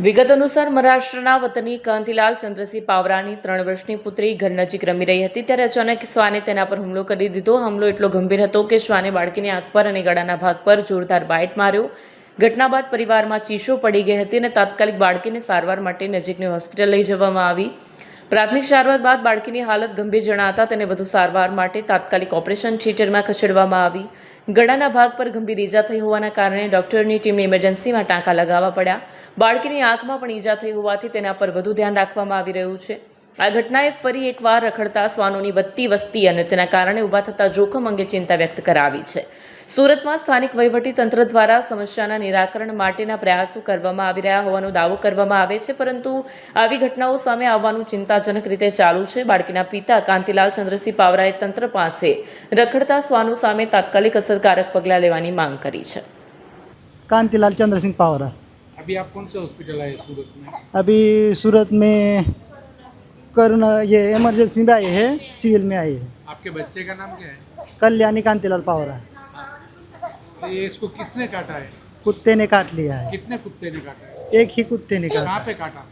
વિગત અનુસાર મહારાષ્ટ્રના વતની કાંતિલાલ ચંદ્રસિંહ પાવરાની ત્રણ વર્ષની પુત્રી ઘર નજીક રમી રહી હતી ત્યારે અચાનક શ્વાને તેના પર હુમલો કરી દીધો. હુમલો એટલો ગંભીર હતો કે શ્વાને બાળકીની આંખ પર અને ગળાના ભાગ પર જોરદાર બાઇટ માર્યો. ઘટના બાદ પરિવારમાં ચીસો પડી ગઈ હતી અને તાત્કાલિક બાળકીને સારવાર માટે નજીકની હોસ્પિટલ લઈ જવામાં આવી. પ્રાથમિક સારવાર બાદ બાળકીની હાલત ગંભીર જણાતા તેને વધુ સારવાર માટે તાત્કાલિક ઓપરેશન થિયેટરમાં ખસેડવામાં આવી. ગળાના ભાગ પર ગંભીર ઈજા થઈ હોવાના કારણે ડોક્ટરની ટીમને ઇમરજન્સીમાં ટાંકા લગાવવા પડ્યા. બાળકીની આંખમાં પણ ઈજા થઈ હોવાથી તેના પર વધુ ધ્યાન રાખવામાં આવી રહ્યું છે. આ ઘટનાએ ફરી એકવાર રખડતા શ્વાનોની વધતી વસ્તી અને તેના કારણે ઊભા થતા જોખમ અંગે ચિંતા વ્યક્ત કરાવી છે. સુરતમાં સ્થાનિક વહીવટી તંત્ર દ્વારા સમસ્યાના નિરાકરણ માટેના પ્રયાસો કરવામાં આવી રહ્યા હોવાનો દાવો કરવામાં આવે છે પરંતુ આવી ઘટનાઓ સામે આવવાનું ચિંતાજનક રીતે ચાલુ છે બાળકીના પિતા કાંતિલાલ ચંદ્રસિંહ પાવરાએ તંત્ર પાસે રખડતા શ્વાનો સામે તાત્કાલિક અસરકારક પગલાં લેવાની માંગ કરી છે कांतिलाल चंद्र सिंह पावरा अभी आप कौन से हॉस्पिटल आए सूरत में अभी सूरत में करुणा ये इमरजेंसी में आए हैं सिविल में आए हैं आपके बच्चे का नाम क्या है कल्याणी कांतिलाल पावरा ये इसको किसने काटा है? कुत्ते ने काट लिया है। कितने कुत्ते ने काटा है? एक ही कुत्ते ने कहाँ काटा पे काटा?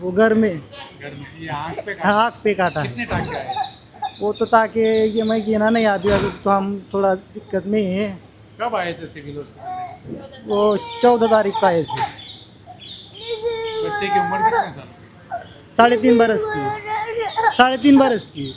वो घर में। घर में ये आँख पे काटा? आँख पे काटा। कितने टाँके आए वो तो ताकि ये मैं गिना नहीं अभी अभी तो हम थोड़ा दिक्कत में हैं कब आए थे सिविल हॉस्पिटल? वो चौदह तारीख को आए थे। बच्चे की उम्र कितने साल साढ़े तीन बरस की। साढ़े तीन बरस की।